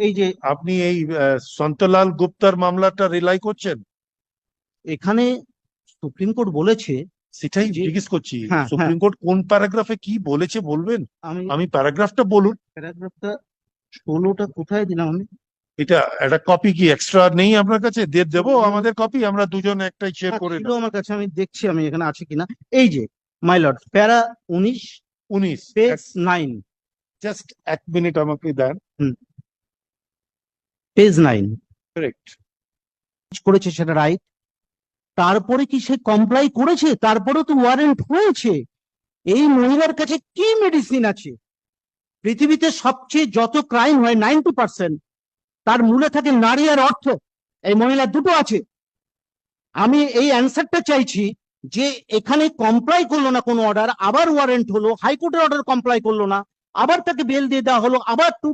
এই যে আপনি এই সন্তলাল গুপ্তার মামলাটা রিলাই করছেন? এখানে সুপ্রিম কোর্ট বলেছে সেটাই জিজ্ঞেস করছি হ্যাঁ, সুপ্রিম কোর্ট কোন প্যারাগ্রাফে কি বলেছে বলবেন? আমি আমি প্যারাগ্রাফটা বলুন। প্যারাগ্রাফটা ষোলোটা কোথায় দিলাম আমি? এটা একটা কপি কি এক্সট্রা নেই আপনার কাছে? দিয়ে দেবো। আমাদের কপি আমরা দুজন একটাই শেয়ার হ্যাঁ, করে ছিল আমার কাছে আমি দেখছি আমি এখানে আছে কিনা। এই যে মাই লর্ড প্যারা উনিশ উনিশ পেজ নাইন জাস্ট এক মিনিট আমাকে দেন। Page nine. কারেক্ট করেছে সেটা রাইট তারপরে কি সে কমপ্লাই করেছে? তারপরেও তো ওয়ারেন্ট হয়েছে। এই মহিলার কাছে কি মেডিসিন আছে? পৃথিবীতে সবচেয়ে যত ক্রাইম হয় নাইনটি পার্সেন্ট তার মূলে থাকে নারী আর অর্থ। এই মহিলা দুটো আছে। আমি এই অ্যান্সারটা চাইছি যে এখানে কমপ্লাই করল না কোনো অর্ডার আবার ওয়ারেন্ট হলো হাইকোর্টের অর্ডার কমপ্লাই করল না আবার তাকে বেল দিয়ে দেওয়া হলো আবার টু